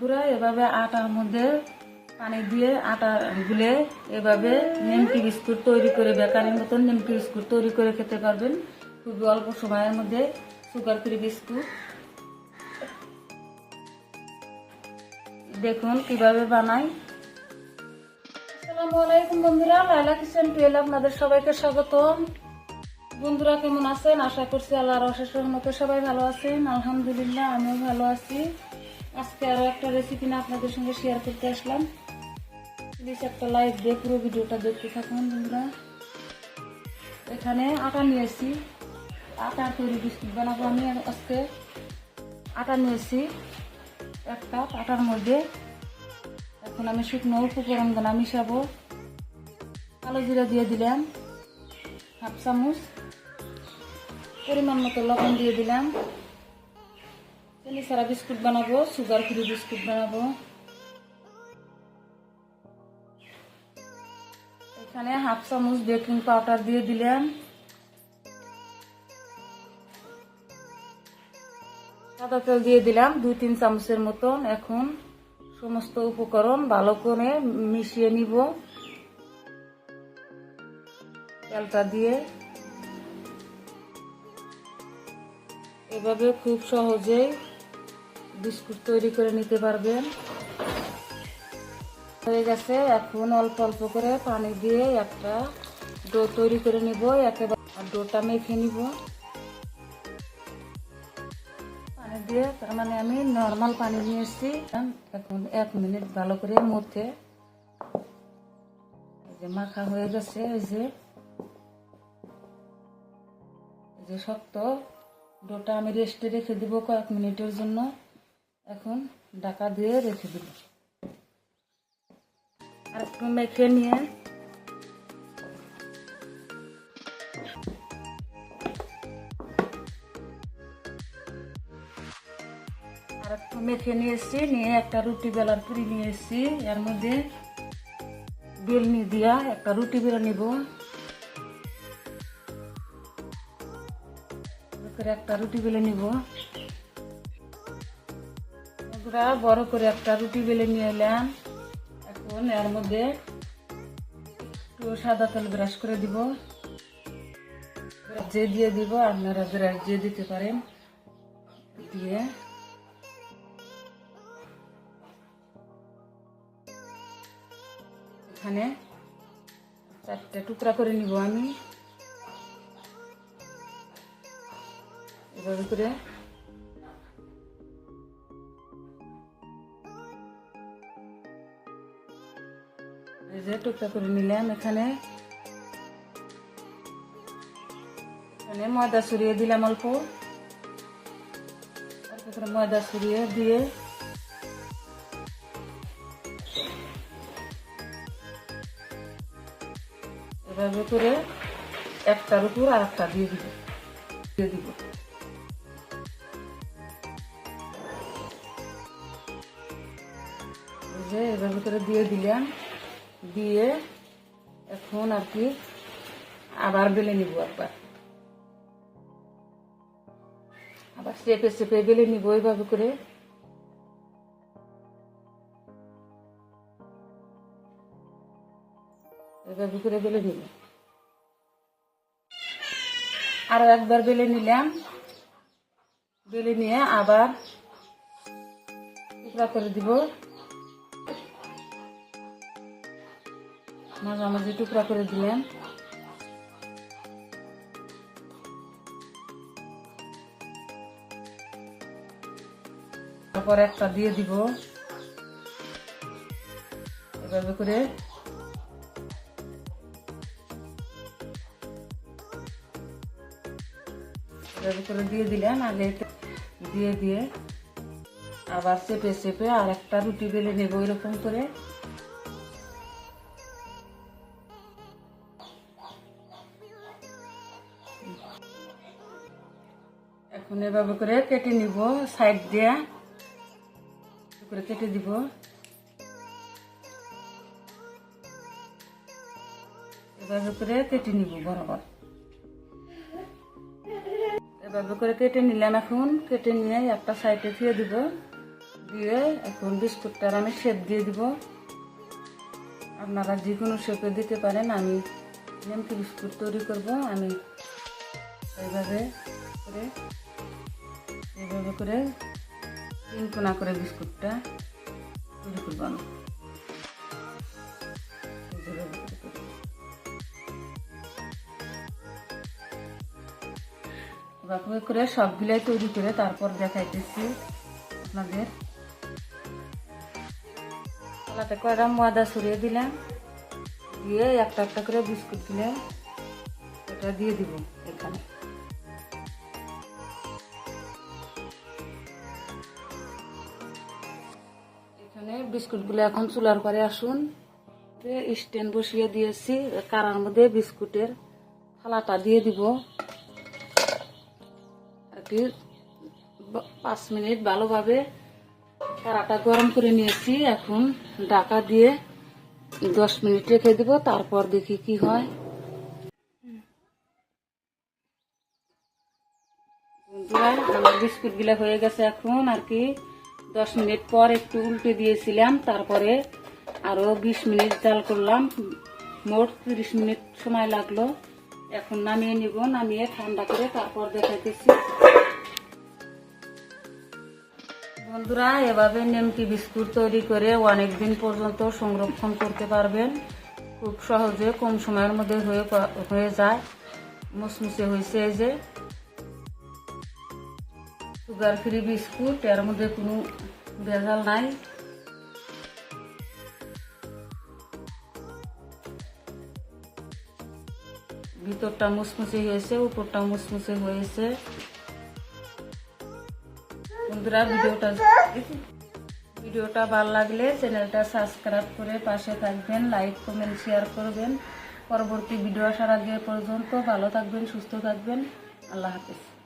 বন্ধুরা, এভাবে আটার মধ্যে পানি দিয়ে আটা গুলে এভাবে নিমকি বিস্কুট তৈরি করে, বেকারির মতন নিমকি বিস্কুট তৈরি করে খেতে পারবেন। খুবই অল্প সময়ের মধ্যে সুগার ফ্রি বিস্কুট। দেখুন কীভাবে বানাই। আসসালামু আলাইকুম বন্ধুরা লাইলা কিচেন টুয়েল আপনাদের সবাইকে স্বাগতম। বন্ধুরা, কেমন আছেন? আশা করছি আল্লাহর অশেষ রহমতে সবাই ভালো আছেন। আলহামদুলিল্লাহ, আমিও ভালো আছি। আজকে আরও একটা রেসিপি না আপনাদের সঙ্গে শেয়ার করতে আসলাম। প্লিজ একটা লাইক দিয়ে পুরো ভিডিওটা দেখতে থাকুন বন্ধুরা। এখানে আটা নিয়েছি আটা তৈরি বিস্কুট বানাবো আমি আজকে। আটা নিয়েছি এক কাপ আটার মধ্যে। এখন আমি শুকনো উপকরণ দানা মিশাবো। কালো জিরা দিয়ে দিলাম। হাফ চামচ। পরিমাণ মতো লবণ দিয়ে দিলাম। চিনি সারা বিস্কুট বানাবো, সুগার ফ্রি বিস্কুট বানাবো। এখানে হাফ চামচ বেকিং পাউডার দিয়ে দিলাম। সাদা তেল দিয়ে দিলাম দুই তিন চামচের মতন। এখন সমস্ত উপকরণ ভালো করে মিশিয়ে নিব। তেলটা দিয়ে। এভাবে খুব সহজেই বিস্কুট তৈরি করে নিতে পারবেন। হয়ে গেছে, এখন অল্প অল্প করে পানি দিয়ে একটা ডো তৈরি করে নিব। একেবারে ডোটা মেখে নিব। পানি দিয়ে তার মানে আমি নর্মাল পানি নিয়ে এসেছি। এখন এক মিনিট ভালো করে মধ্যে যে মাখা হয়ে গেছে, এই যে। যে শক্ত। ডোটা আমি রেস্টে রেখে দিব কয়েক মিনিটের জন্য। এখন ঢাকা দিয়ে রেখে দিব। আর একটু মেখে নিয়ে আর একটু মেখে নিয়ে এসেছি, নিয়ে একটা রুটি বেলার পুরি নিয়ে এসেছি। এর মধ্যে বেলনি দিয়া একটা রুটি বেলা নিব। করে একটা রুটি বেলে নিব। বন্ধুরা বড় করে একটা রুটি বেলে নিয়ে এলাম। এখন এর মধ্যে একটু সাদা তেল ব্রাশ করে দিব। যে দিয়ে দিব, আপনারা ব্রাশ দিয়ে দিতে পারেন। দিয়ে এখানে চারটে টুকরা করে নিব আমি। এভাবে করে টুকরা করে নিলাম এখানে। এখানে ময়দা সরিয়ে দিলাম অল্প। করে ময়দা সরিয়ে দিয়ে এভাবে করে একটার উপর আর একটা দিয়ে দিব দিয়ে দিব। এভাবে করে দিয়ে দিলাম। দিয়ে এখন আর কি আবার বেলে নিব একবার। আবার স্টেপে স্টেপে বেলে নিব এইভাবে করে। করে বেলে নিব। আরও একবার বেলে নিলাম। বেলে নিয়ে আবার টুকরা করে দিব। মাঝামাঝি টুকরা করে দিলেন। তারপর একটা দিয়ে দিব। এভাবে করে। করে দিয়ে দিলেন আগে দিয়ে দিয়ে আবার চেপে চেপে আর একটা রুটি বেলে নেব এরকম করে। এখন এভাবে করে কেটে নিব, সাইড দিয়ে। করে কেটে দিব। এভাবে করে কেটে নিব বরাবর। এভাবে করে কেটে নিলাম এখন। কেটে নিয়ে একটা সাইডে থুয়ে দিব। দিয়ে এখন বিস্কুটটার আমি শেপ দিয়ে দিব। আপনারা যে কোনো শেপে দিতে পারেন, আমি নিমকি বিস্কুট তৈরি করব। আমি এইভাবে করে এইভাবে করে তিন কোনা করে বিস্কুটটা তৈরি করব আমি। এভাবে করে সবগুলাই তৈরি করে তারপর দেখাইতেছি আপনাদের। কলাতে কয়টা ময়দা ছড়িয়ে দিলাম, দিয়ে একটা একটা করে বিস্কুট দিলে এটা দিয়ে দিব এখানে। বিস্কুটগুলো এখন চুলার পরে আসুন। স্ট্যান্ড বসিয়ে দিয়েছি। কারার মধ্যে বিস্কুটের থালাটা দিয়ে দিব। কি পাঁচ মিনিট ভালোভাবে কারাটা গরম করে নিয়েছি। এখন ঢাকা দিয়ে দশ মিনিট রেখে দিব, তারপর দেখি কি হয়। বিস্কুটগুলা হয়ে গেছে এখন আর কি। দশ মিনিট পর একটু উল্টে দিয়েছিলাম, তারপরে আরও বিশ মিনিট জাল করলাম। মোট তিরিশ মিনিট সময় লাগল। এখন নামিয়ে নিব, নামিয়ে ঠান্ডা করে তারপর দেখাইতেছি। বন্ধুরা, এভাবে নেমকি বিস্কুট তৈরি করে অনেক দিন পর্যন্ত সংরক্ষণ করতে পারবেন। খুব সহজে কম সময়ের মধ্যে হয়ে হয়ে যায়। মুসমুসে হয়েছে যে। সুগার ফ্রি বিস্কুট, এর মধ্যে কোনো ভেজাল নাই। ভিতরটা মুসমুসে হয়েছে, উপরটা মুসমুসে হয়েছে। বন্ধুরা, ভিডিওটা ভিডিওটা ভালো লাগলে চ্যানেলটা সাবস্ক্রাইব করে পাশে থাকবেন, লাইক, কমেন্ট, শেয়ার করবেন। পরবর্তী ভিডিও আসার আগে পর্যন্ত ভালো থাকবেন, সুস্থ থাকবেন। আল্লাহ হাফিজ।